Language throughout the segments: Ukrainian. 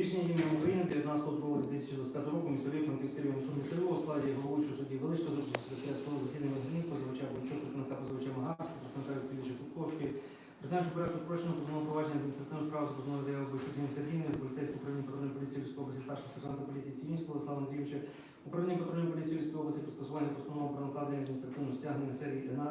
Рішення імені України 19.02.2025 року місто Львів, Франківський районний суд міста у складі головуючого судді Величка, з участю секретаря засідання Гринів, позивача Бучок, представника позивача Маганського, представника відповідача Кутковської. Призначив порядку спрощеного позовного провадження адміністративної справи за позовною заявою Бойчук Сергіївни, поліцейського управління патрульної поліції Львівської області старшого сержанта поліції Цівінського Олександра Андрійовича, управління патрульної поліції Львівської області про скасування постанови про накладення адміністративного стягнення серії НА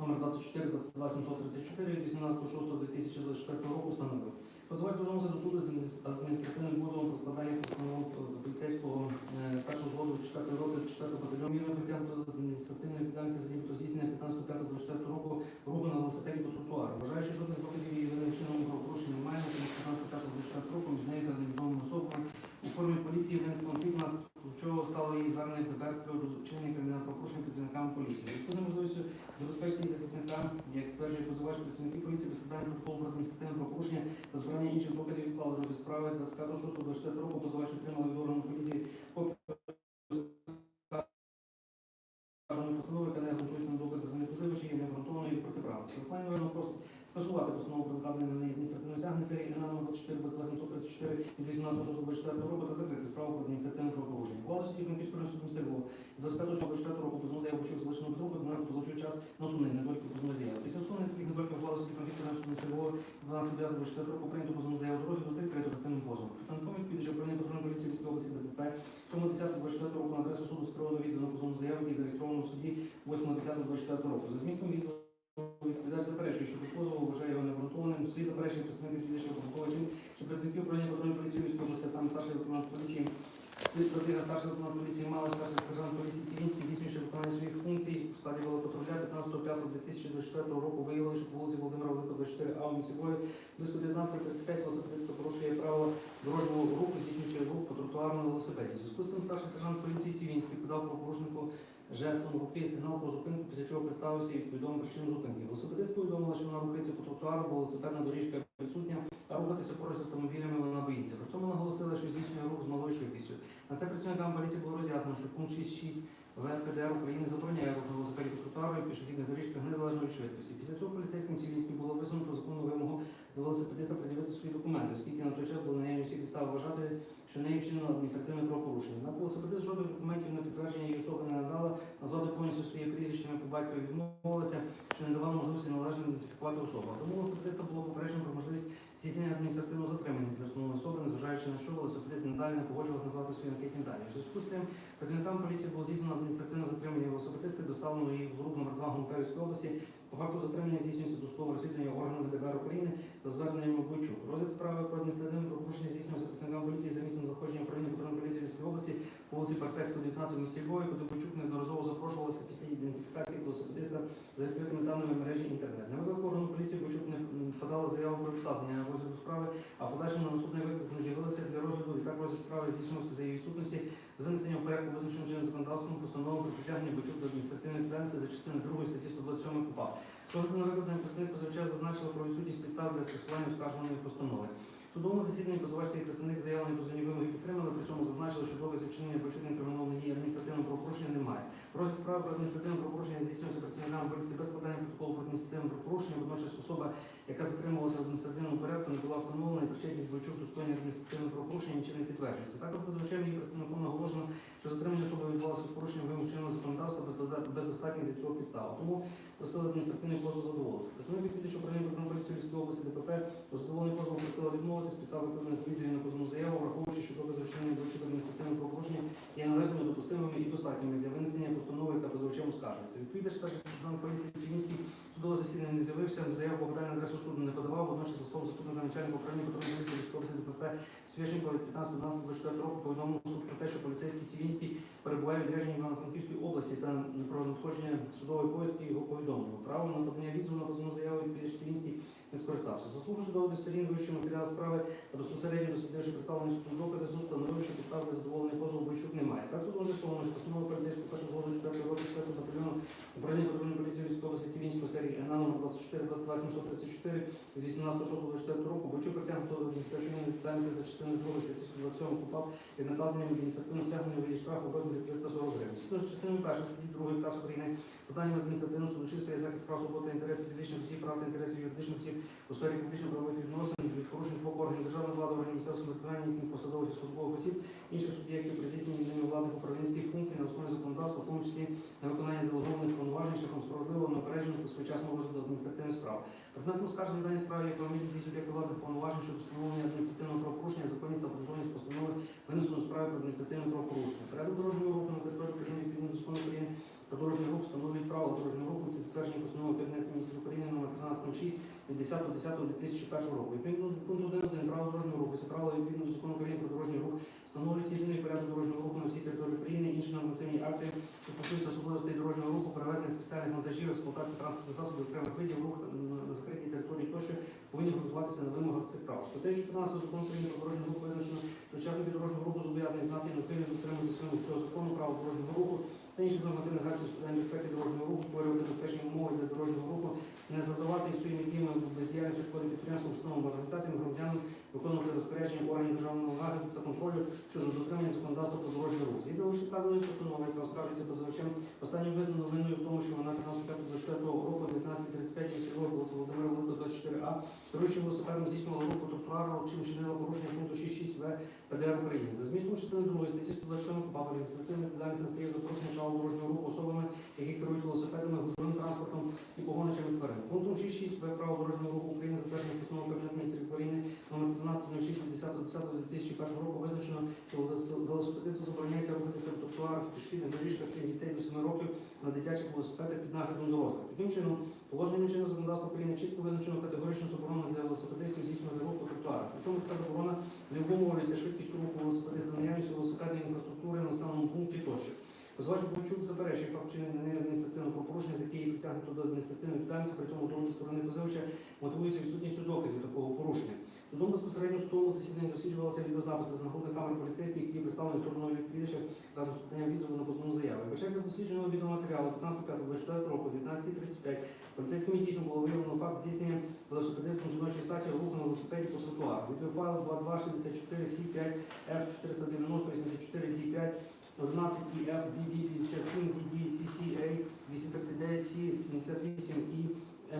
номер 24 22 734 від 18.06.2024 року встановив. Позивач звернувся до суду з адміністративним позовом про складання постанови е, поліцейського е, першого зводу 4 роти 4 батальйону мірно притягнуто до адміністративної відповідальності за нібито здійснення 15.5.24 року руху на велосипеді по тротуару. Вважаючи, що жодних доказів її винним чином правопорушення немає, тому 15.5.24 року між нею та невідомими особами у формі поліції виникнув нас ключово стало її звернення препятствия розучинення кримінального порушення працівникам поліції. Зв'язку неможливістю забезпечення захисникам, як стверджує позивач працівники поліції, безкладання протоколу про адміністративне порушення та збирання інших доказів відклали до справи 25.6.24 року позивач отримали від органу поліції копію постанови, яка не готується на докази не позивачі, є неґрунтованою і протиправною. Пані Верно просить скасувати постанову про накладення адміністративної стягнення серії номер 24 2834 від 18.06.24 року та закрити справу про адміністративне правопорушення. Ухвала судді Франківського районного суду міста Львова 25.06.24 року позовну заяву почув залишено без руку, на позовчий час на усунення недоліків позовної заяви. Після усунення таких недоліків ухвала судді Франківського районного суду міста Львова 12.09.24 року прийнято позовну заяву до розгляду та відкрито активним позовом. Представником відповідача управління патрульної поліції Львівської області ДПП 7.10.24 року на адресу суду з приводу відзиву на позовну заяву, який зареєстровано в суді 8.10.24 року. За змістом відзиву Відповідач заперечує, що позову вважає його необґрунтованим. Свої заперечення представник відповідача обґрунтовує що працівники управління патрульної поліції а саме старший лейтенант поліції, Садига, старший лейтенант поліції Мала, старший сержант поліції Цивінський, здійснюючи виконання своїх функцій у складі велопатруля 15.05.2024 року виявили, що по вулиці Володимира Великого 24А у місті Львові близько 19.35 велосипедист порушує право дорожнього руху, здійснюючи рух по тротуарному велосипеді. У зв'язку з цим старший сержант поліції Цивінський подав правопорушнику жестом руки сигнал про зупинку, після чого представився і повідомив причину зупинки. Велосипедист повідомила, що вона рухається по тротуару, бо велосипедна доріжка відсутня, а рухатися поруч з автомобілями вона боїться. При цьому наголосила, що здійснює рух з малою швидкістю. На це працівникам поліції було роз'яснено, що пункт 6.6 ВКДР України забороняє рух на велосипеді тротуару і пішохідних доріжках незалежно від швидкості. Після цього поліцейським Цивільським було висунуто законну вимогу до велосипедиста пред'явити свої документи, оскільки на той час було на неї усі підстави вважати, що нею вчинено адміністративне правопорушення. На велосипедист жодних документів на підтвердження її особи не надала, назвати повністю своє прізвище по батькові відмовилася, що не давала можливості належно ідентифікувати особу. Тому велосипедиста було попереджено про можливість здійснення адміністративного затримання для основної особи, незважаючи на що велосипедист надалі не погоджувався назвати свої анкетні дані. У зв'язку з цим працівникам поліції було здійснено адміністративне затримання велосипедисти, і доставлено її в груп номер 2 Гонкарівської області. По факту затримання здійснюється досудове розслідування органами ДБР України за зверненням Бойчук. Розгляд справи про адміністративне правопорушення здійснюється працівникам поліції за місцем знаходження управління патрульної поліції Львівської області по вулиці Парфецької, 19 в місті Львові, куди Бойчук неодноразово запрошувалася після ідентифікації велосипедиста за відкритими даними мережі інтернет. На виклик органу поліції Бойчук не подала заяву про відкладення розгляду справи, а подальшому на наступний виклик не з'явилася для розгляду. Відтак розгляд справи здійснювався за її відсутності з винесенням порядку визначеного чинним законодавством постанови про притягнення Бойчук до адміністративної відповідальності за частиною 2 статті 127 КУПА. Сьогодні на викладення представник позивача зазначили про відсутність підстав для скасування оскаржуваної постанови. В судовому засіданні і представник заявлені позовні вимоги підтримали, при цьому зазначили, що доказів вчинення починення кримінального дії адміністративного правопорушення немає. Розгляд справи про адміністративне правопорушення здійснюється працівниками поліції без складання протоколу про адміністративне правопорушення. Водночас особа, яка затримувалася в адміністративному порядку, не була встановлена і причетність Бойчук до скоєння адміністративного правопорушення нічим не підтверджується. Також позивачем її представником наголошено, що затримання особи відбувалося з порушенням вимог чинного законодавства без достатніх для цього підстав. Тому просили адміністративний позов задоволити. Представник відповідача управління патрульної поліції області ДПП задоволений позов просила відмовитись підстави викладених відповідь на позовну заяву, враховуючи, що докази вчинення Бойчук адміністративного правопорушення є належними, допустимими і достатніми для винесення постанови, яка позивачем оскаржується. Відповідач старший сержант поліції Цивінський засідання не з'явився, заяву по на адресу суду не подавав, водночас за словом заступника начальника управління патрульної поліції ДПП Священко від 15.12.24 року повідомив суд про те, що поліцейський Цивінський перебуває в відрядженні Івано-Франківської області та про надходження судової повістки його повідомлено. Право на подання відзиву на позовну заяву від Цивінський не скористався. Заслухавши доводи сторін вивчив матеріал справи та безпосередньо дослідивши представлені судом докази, суд встановив, що підстав для позову Бойчук немає. Так судом з'ясовано, що постанова поліцейського першого голови 4 року 24 батальйону управління патрульної поліції військової Цивінської серії НА номер 24 22 734 від 18.06.24 року Бойчук притягнуто до адміністративної відповідальності за частиною 2 статті 127 КУПАП із накладенням адміністративного стягнення від штрафу в розмірі 340 гривень. З частиною 1 статті 2 КАС України завданням адміністративного судочинства є захист прав свободи інтересів фізичних осіб, прав та інтересів юридичних осіб у сфері публічно-правових відносин від порушень з боку органів державної влади, органів місцевого самоврядування, їхніх посадових і службових осіб, інших суб'єктів при здійсненні ними владних управлінських функцій на основі законодавства, в тому числі на виконання делегованих повноважень шляхом справедливого, неопередженого та своєчасного розгляду адміністративних справ. Предметом скарження даній справі є дій суб'єкта владних повноважень щодо встановлення адміністративного правопорушення, законність та обґрунтованість постанови винесено у справі про адміністративне правопорушення. Порядок дорожнього руху на території України відповідно до закону України про дорожній рух встановлюють правила дорожнього руху та затверджені постанови Кабінету міністрів України номер 1306 від 10.10.2001 року. Відповідно до пункту 1.1 правил дорожнього руху, це правила відповідно до закону України про дорожній рух встановлюють єдиний порядок дорожнього руху на всій території України, інші нормативні акти, що стосуються особливостей дорожнього руху, перевезення спеціальних вантажів, експлуатації транспортних засобів окремих видів руху на- закритій території тощо повинні готуватися на вимогах цих прав. Статтею 14 закону України про дорожній рух визначено, що учасники дорожнього руху зобов'язані знати і необхідно дотримуватися вимог цього закону, правил дорожнього руху та інших нормативних актів з питань безпеки дорожнього руху, створювати безпечні умови для дорожнього руху, не задавати бездіяльністю шкоди підприємствам, установам, організаціям, громадянам, виконувати розпорядження органів державного нагляду та контролю щодо дотримання законодавства про дорожній рух. Згідно вказаної постанови, яка оскаржується позивачем, останнім визнано винною в тому, що вона 15.24 року 19.35 сільгова вулиця Володимира Великого 24А, керуючи велосипедом здійснювала рух по тротуару, чим вчинила порушення пункту 6.6 В ПДР України. За змістом частини 2 статті 127 КУПАП адміністративна відповідальність настає за порушення правил дорожнього руху особами, які керують велосипедами, гужовим транспортом і погоничами тварин. Пунктом 6.6 В правил дорожнього руху України затвердження постанови Кабінету міністрів України номер 1306 від 10.10.2001 року визначено, що велос- велосипедисту забороняється рухатися в тротуарах, пішохідних доріжках для дітей до 7 років на дитячих велосипедах під наглядом дорослих. Таким чином, положенням чинного законодавства України чітко визначено категоричну заборону для велосипедистів здійснювати рух по тротуарах. При цьому така заборона не обумовлюється швидкістю руху велосипедиста, наявністю велосипедної інфраструктури на населеному пункті тощо. Позивач Богачук заперечує факт вчинення нею адміністративного правопорушення, з якої притягнуто до адміністративної відповідальності, при цьому доводи сторони позивача мотивується відсутністю доказів такого порушення. Судом безпосередньо в судовому засіданні досліджувалися відеозаписи з нагрудних камер поліцейських, які представлені стороною відповідача разом з питанням відзову на позовну заяву. Вибачається з дослідженого відеоматеріалу 15.05.24 року, 19.35 поліцейськими дійсно було виявлено факт здійснення велосипедистом жіночої статі руху на велосипеді по тротуару. Відеофайл 2264 c 5 f 490 84 d 5 11 EF BB 57 DD CCA 239 C 78 і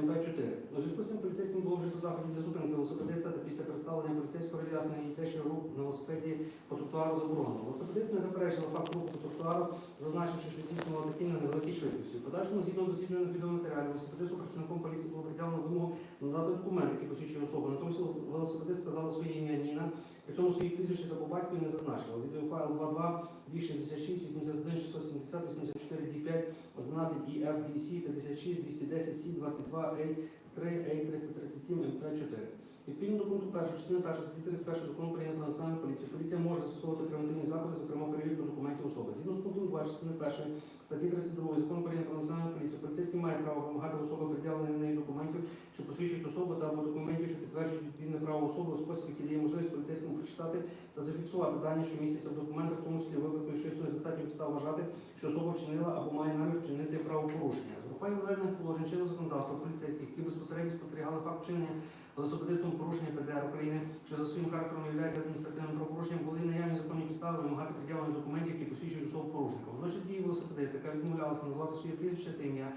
МП4. У зв'язку з цим поліцейським було вжито заходів для зупинки велосипедиста та після представлення поліцейського роз'яснення і те, що рух на велосипеді по тротуару заборонено. Велосипедист не заперечив факт руху по тротуару, зазначивши, що здійснював таким на невеликій швидкості. Подальшому, згідно досліджених відеоматеріалів, велосипедисту працівником поліції було притягнено вимогу надати документ, який посвідчує особу. Натомість велосипедист сказала своє ім'я Ніна, при цьому свої прізвище та по батькові не зазначила. Відеофайл 22 266 81 670 84 D5 11 EFBC 56 210 C 22 A 3 A 337 MP4. Відповідно до пункту 1 частини 1 статті 31 закону України про національну поліцію, поліція може застосовувати превентивні заходи, зокрема перевірку документів особи. Згідно з пунктом 2 частини 1 статті 32 закону України про національну поліцію, поліцейський має право вимагати особи пред'явлення неї документів, що посвідчують особу та або документів, що підтверджують відповідне право особи у спосіб, який дає можливість поліцейському прочитати та зафіксувати дані, що містяться в документах, в тому числі випадку, якщо існує достатньо підстав вважати, що особа вчинила або має намір вчинити правопорушення. Урахуванням положень чинного законодавства поліцейських, які безпосередньо спостерігали факт вчинення велосипедистом порушення ПДР України, що за своїм характером є адміністративним правопорушенням, були наявні законні підстави вимагати пред'явлення документів, які посвідчують особу порушника. Водночас дії велосипедиста, відмовлялася назвати своє прізвище та ім'я,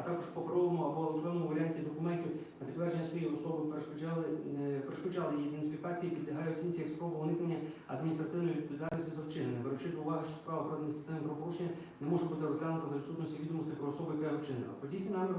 а також паперовому або електронному варіанті документів на підтвердження своєї особи перешкоджали, е, перешкоджали її ідентифікації, підлягають оцінці як спроба уникнення адміністративної відповідальності за вчинення, беручи до уваги, що справа про адміністративне правопорушення не може бути розглянута за відсутності відомостей про особу, яка його вчинила. Про дійсні намір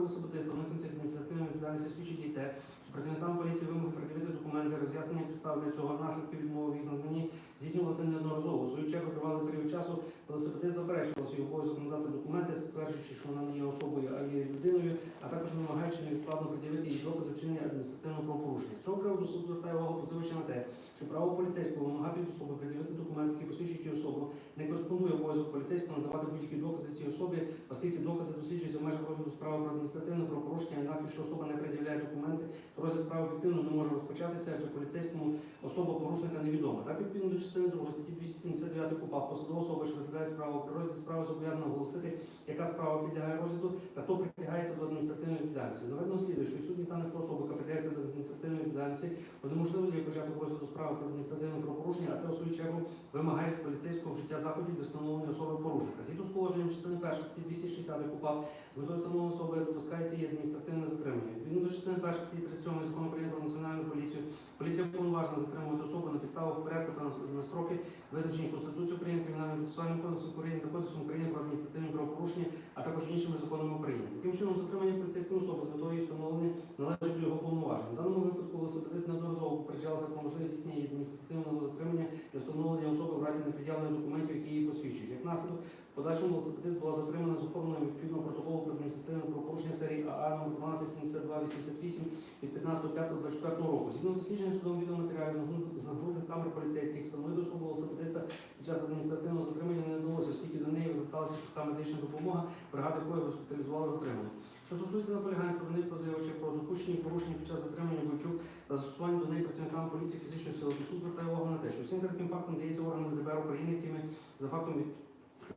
та уникнути адміністративної відповідальності свідчить і те, що працівникам поліції вимог пред'явити документи, роз'яснення підстав для цього наслідки відмови їх наданні здійснювалося неодноразово. Свою чергу тривалий період часу велосипедист заперечував свій обов'язок надати документи, стверджуючи, що вона не є особою, а є людиною, а також вимагаючи невідкладно пред'явити їй докази вчинення адміністративного правопорушення. З цього приводу суд звертає увагу позивача на те, що право поліцейського вимагати від особи пред'явити документи, які посвідчують її особу, не кореспондує обов'язок поліцейського надавати будь-які докази цій особі, оскільки докази досліджуються в межах розгляду справи про адміністративне правопорушення, інакше, якщо особа не пред'являє документи, то розгляд справи об'єктивно не може розпочатися, адже поліцейському особа порушника невідома. Так, відповідно до частини 2 статті 279 9 КУПАП посадова особа, що розглядає справу при розгляді справи зобов'язана оголосити, яка справа підлягає розгляду та хто притягається до адміністративної відповідальності. Наведено слідує, що відсутність даних про особу, яка притягається до адміністративної відповідальності, унеможливлює початок розгляду справи про адміністративне правопорушення, а це у свою чергу вимагає поліцейського вжиття заходів для встановлення особи порушника. Згідно з положенням частини 1 статті 260 КУПАП з метою встановлення особи допускається її адміністративне затримання. Відповідно до частини 1 статті 37 закону України про національну поліцію, поліція уповноважена затримувати особу на підставах порядку та на строки, визначені Конституцією України, Кримінальним процесуальним кодексом України та Кодексом України про адміністративні правопорушення, а також іншими законами України. Таким чином, затримання поліцейської особи з метою встановлення належить до його повноважень. В даному випадку велосипедист неодноразово попереджалася про можливість здійснення адміністративного затримання та встановлення особи в разі непред'явлення документів, які її посвідчують. Як наслідок, подальшому велосипедист була затримана з оформленням відповідного протоколу про адміністративне правопорушення серії АА номер 127288 від 15.05.24 року. Згідно з дослідженням судом відеоматеріалів з нагрудних- камер поліцейських, встановити особу велосипедиста під час адміністративного затримання не вдалося, оскільки до неї викликалася швидка медична допомога, бригада якої госпіталізувала затриману. Що стосується наполягання сторони позивача про допущені порушення під час затримання Бойчук та застосування до неї працівниками поліції фізичної сили, суд звертає увагу на те, що всім таким фактом дається органам ДБР України, якими за фактом від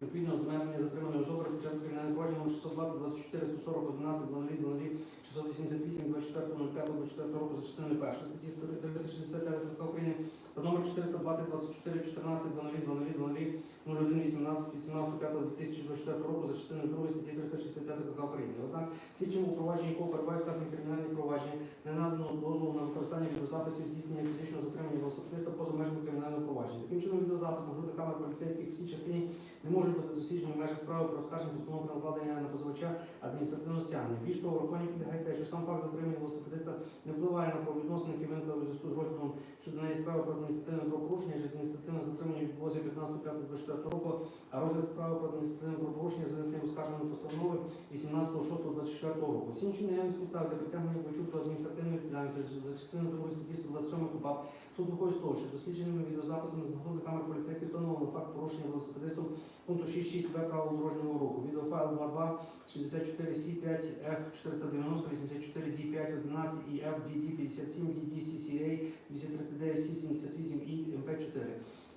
відповідного звернення затриманої особи розпочатку кримінального провадження 620 24 140 11 00 00 688 24 05 24 року за частиною 1 статті 365 КПК України та номер 420 24 14 00 00 00 01 18 18 5 2024 року за частиною 2 статті 365 КПК України. Однак слідчому провадженні, якого перебуває кримінальні провадження, не надано дозволу на використання відеозаписів здійснення фізичного затримання велосипедиста поза межами кримінального провадження. Таким чином, відеозапис на камер поліцейських в цій частині не може бути досліджені в межах справи про оскарження постанови про накладення на позивача адміністративного стягнення. Більш того, врахування підлягає те, що сам факт затримання велосипедиста не впливає на правовідносини, які виникли у зв'язку з розглядом щодо неї справи про адміністративне правопорушення, чи адміністративне затримання відбулося 15.5.24 року, а розгляд справи про адміністративне правопорушення занесення оскарженої постанови 18.06.24 року. Всі інші наявність підстав для притягнення Бойчук до адміністративної відповідальності за частиною 2 статті 127 КУПАП суд виходить з того, що дослідженими відеозаписами з нагрудних камер поліцейських встановлено факт порушення велосипедистом пункту 6.6 Б правил дорожнього руху. Відеофайл 22 64 C 5 F 490 84 D 5 11 і F DD 57 DD CCA 239 C 78 і MP 4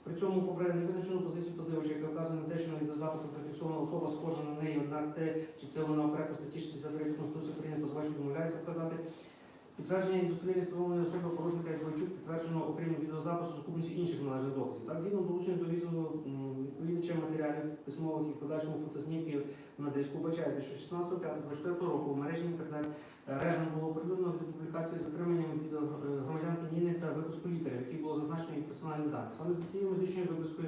при цьому попри невизначену позицію позивача, яка вказує на те, що на відеозаписах зафіксована особа схожа на неї, однак те, чи це вона окремо статті 63 Конституції України позивач відмовляється вказати. Підтвердження і достовірність встановленої особи порушника як Бойчук підтверджено окрім відеозапису сукупністю інших належних доказів. Так, згідно долучення до відео м, відповідачем матеріалів письмових і подальшому фотознімків на диску вбачається, що 16.05.24 року в мережі інтернет е, Реган було оприлюднено від публікації з затриманням відео е, громадянки Ніни та випуску лікаря, в якій було зазначено її персональні дані. Саме за цією медичною випискою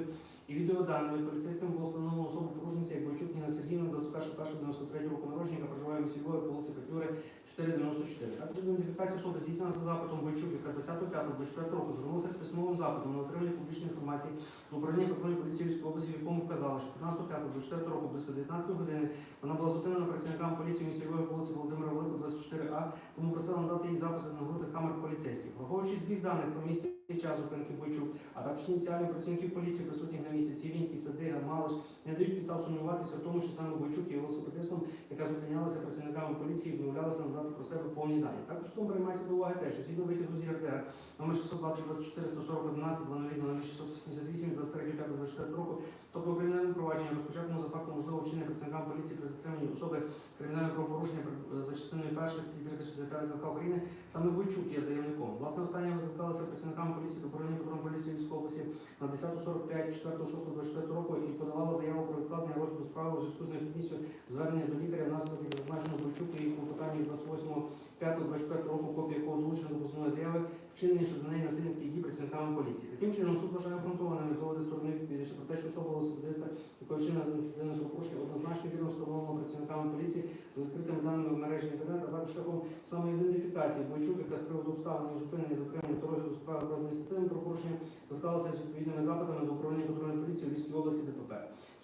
і відеоданими поліцейським було встановлено особу подружниці Бойчук Ніна Сергіївна, 21.01.93 року народження, яка проживає у місті Львові, вулиці Петлюри, 494. Також ідентифікація особи здійснена за запитом Бойчук, яка 25.24 року звернулася з письмовим запитом на отримання публічної інформації управління патрульної поліції Львівської області, в якому вказали, що 15.05.24 року близько 19 години вона була зупинена працівниками поліції по вулиці Володимира Великого, 24А, тому просила надати їй записи з нагрудних камер поліцейських. Враховуючи збіг даних про місце час зупинки Бойчук, а також ініціальних працівників поліції, присутніх на місці Цівінський, Садига, Малиш, не дають підстав сумніватися в тому, що саме Бойчук є велосипедистом, яка зупинялася працівниками поліції і відмовлялася надати про себе повні дані. Також тому приймається до уваги те, що згідно витягу з ЄРДР номер 620 24 140 11 00 688 23 5 24 року, Тобто кримінальне провадження розпочатому за фактом можливого вчинення працівникам поліції при затриманні особи кримінального правопорушення е, за частиною 1 статті 365 КК України саме Бойчук є заявником. Власне, останнє викликалося працівникам поліції до управління патрульної поліції військової області на 10.45 4.06.24 року і подавала заяву про відкладення розгляду справи у зв'язку з необхідністю звернення до лікаря внаслідок зазначеного 28.5.24 року копія якого долучено до основної заяви, вчинені щодо неї насильницькі дії працівниками поліції. Таким чином, суд вважає обґрунтованими доводи сторони відповідача про те, що особа особиста, яка вчинена адміністративне правопорушення, однозначно вірно встановлено працівниками поліції з відкритими даними в мережі інтернету, а також шляхом самоідентифікації бойчук, яка з приводу обставини зупинення затримання та розгляду справи про адміністративне правопорушення зверталася з відповідними запитами до управління патрульної поліції у Львівській області ДПП.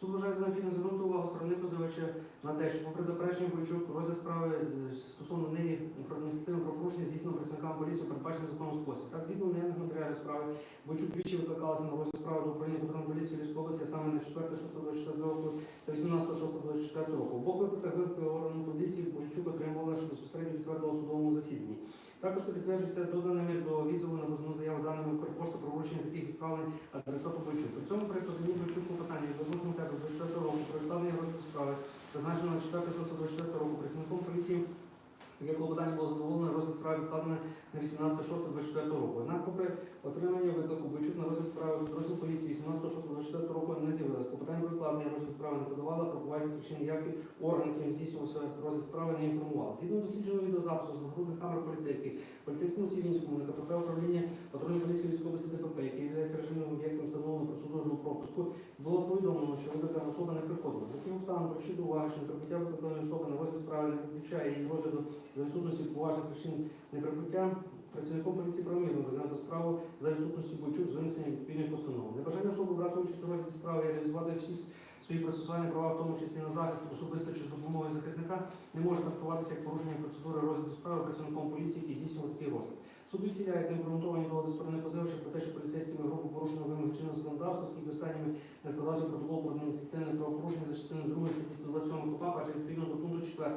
Суд вважає за необхідне звернути увагу сторони позивача на те, що попри заперечення Бойчук, розгляд справи е, стосовно неї про адміністративне правопорушення здійснено працівниками поліції передбачений законом спосіб. Так, згідно наявних матеріалів справи, Бойчук двічі викликалася на розгляд справи до управління патрульної поліції Львівської області, а саме на 4.6.24 року та 18.6.24 року. Обох випадках виклики органу поліції Бойчук отримувала, що безпосередньо підтвердила судовому засіданні. Також це підтверджується доданими до відзову на позовну заяву даними Укрпошти про вручення таких відправлень адресату Бойчук. При цьому проєкту дані Бойчук клопотання від 8 5 24 року про відправлення розпуск справи, зазначено на 4 6 24 року працівником поліції Таке клопотання було задоволено, розгляд справи відкладене на 18.06.24 року. Однак, попри отримання виклику Бойчук на розгляд справи розділ поліції 18.06.24 року не з'явилось. Клопотання про відкладення розгляд справи не подавала, про поважні причини явки орган, яким здійснювався розгляд справи, не інформували. Згідно дослідженого відеозапису з нагрудних камер поліцейських, поліцейському Цивільському, КПП управління патрульної поліції військової області ДПП, який є режимним об'єктом встановленого процедурного пропуску, було повідомлено, що викликана особа не приходила. З таким обставин прийшли до уваги, що неприбуття викликаної особи на розгляд справи не відключає її розгляду за відсутності поважних причин неприбуття. Працівником поліції правомірно розглянути справу за відсутності бойчук з винесенням відповідної постанови. Небажання особи брати участь у розгляді справи і реалізувати всі свої процесуальні права, в тому числі на захист особисто чи з допомогою захисника, не може трактуватися як порушення процедури розгляду справи працівником поліції, який здійснював такий розгляд. Суд відхиляє необґрунтовані доводи сторони позивача про те, що поліцейськими групу порушено вимоги чинного законодавства, оскільки останніми не складався протокол про адміністративне правопорушення за частиною 2 статті 127 КУПАП, адже відповідно до пункту 4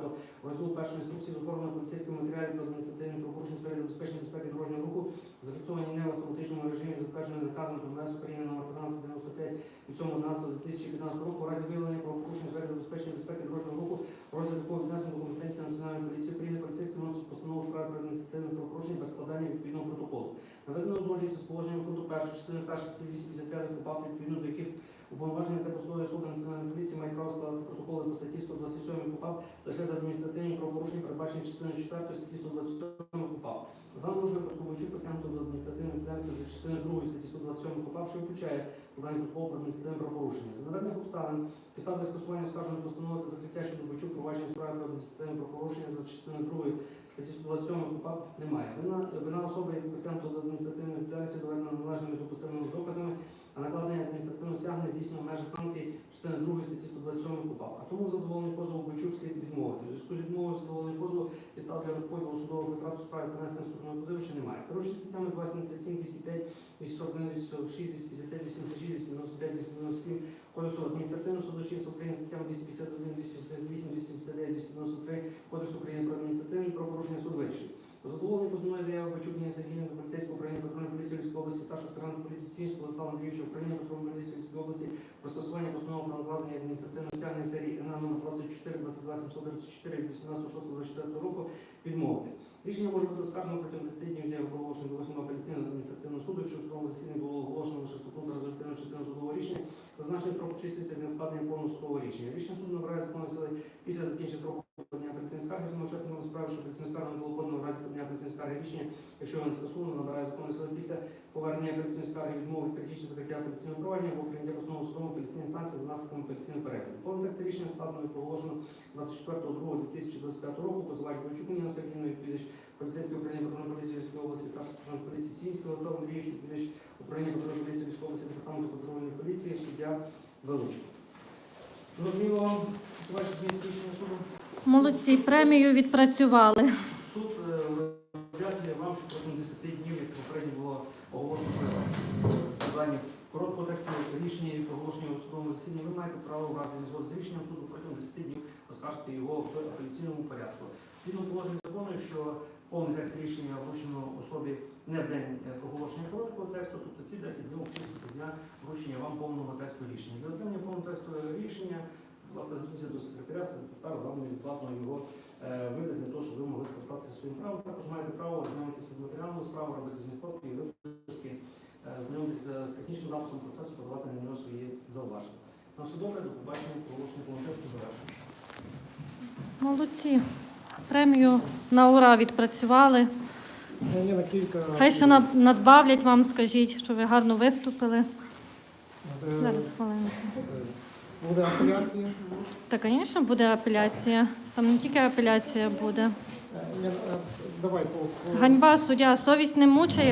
розділу першої інструкції з оформлення поліцейських матеріалів про адміністративне правопорушення в сфері забезпечення безпеки дорожнього руху, зафіксовані не в автоматичному режимі, затверджений наказом про МС України номер 1395 від 7.11.2015 року, у разі виявлення правопорушень у сфері забезпечення безпеки дорожнього руху, розгляд якого віднесено до компетенції Національної поліції України, поліцейський вносить постанову справи про адміністративне правопорушення без складання відповідного протоколу. Наведено узгоджується з положенням пункту 1 частини 1 статті 85 КУПАП, відповідно до яких уповноважені та посадові особи Національної поліції мають право складати протоколи по статті 127 КУПАП лише за адміністративні правопорушення, передбачені частиною 4 статті 127 КУПАП. Даному ж випадку вичу притягнуто до адміністративної відповідальності за частиною 2 статті 127 КУПАП, що включає складання протоколу про адміністративне правопорушення. За наведених обставин підстав скасування скарженої постанови та закриття щодо Бойчук провадження справи про адміністративне правопорушення за частиною 2 статті 127 КУПАП немає. Вина, вина особи, яку до адміністративної відповідальності, доведена належними допустимими доказами, а накладення адміністративного стягнення здійснено в межах санкцій частини 2 статті 127 КУПАП. А тому задоволений позову Бойчук слід відмовити. У зв'язку з відмовою задоволений позову підстав для розподілу судового витрату справи принесення сторони позивача немає. Керуючи статтями 277, 205, 241, 246, 255, 276, 295, 297 Кодексу адміністративного судочинства України статтями 251, 258, 259, 293 Кодексу України про адміністративні правопорушення суд вирішив. Задоволені позовної заяви Бачук Ніна Сергіївна до поліцейського управління патрульної поліції Львівської області, старшого сержанта поліції Цвінського Владислава Андрійовича, управління патрульної поліції Львівської області про скасування постанови про накладення адміністративного стягнення серії НА номер 24 22 734 від 18.06.24 року відмовити. Рішення може бути оскаржено протягом 10 днів з дня оголошення до 8 апеляційного адміністративного суду, якщо в судовому засіданні було оголошено лише вступну та результативну частину судового рішення, зазначений строк очиститься з нескладнення повного судового рішення. Рішення суду набирає законної сили після закінчення строку подання апеляційної скарги, з учасниками справи, що апеляційна скарга не було подано в разі подання апеляційної скарги рішення, якщо він скасовано, набирає законної сили після повернення апеляційної скарги відмови відкриття закриття апеляційного провадження або прийняття постанови судового апеляційної інстанції за наслідком апеляційного перегляду. Повний текст рішення складено і проголошено 24.02.2025 року. Позивач Бойчук Ніна Сергійовна, відповідач поліцейського управління патрульної поліції Львівської області, старший сержант поліції Цінського Владислав Андрійович, відповідач управління патрульної поліції Львівської області, департаменту патрульної поліції, суддя Величко. Зрозуміло, позивач рішення суду. Молодці, премію відпрацювали. Суд е, роз'яснює вам, що протягом 10 днів, як попередньо було оголошено при складанні короткого тексту рішення і проголошення у судовому засіданні, ви маєте право в разі незгоди з рішенням суду протягом 10 днів оскаржити його в апеляційному порядку. Згідно положення закону, якщо повний текст рішення вручено особі не в день е, проголошення короткого тексту, тобто ці 10 днів чисто з дня вручення вам повного тексту рішення. Для отримання повного тексту рішення, ласка, зверніться до секретаря, секретар вам невідплатно його е, видасть для того, щоб ви могли скористатися своїм правом. Також маєте право ознайомитися з матеріалами справи, робити з них копії, виписки, е, ознайомитися з технічним записом процесу, подавати на нього свої зауваження. На все добре, до побачення, проголошення тексту завершено. Молодці. Премію на ура відпрацювали. Ні, на кілька. Хай ще над- надбавлять вам, скажіть, що ви гарно виступили. Е, Зараз хвилинку. Буде апеляція. Та, звісно, буде апеляція. Там не тільки апеляція буде. Е, е, Давай по, по Ганьба суддя, совість не мучає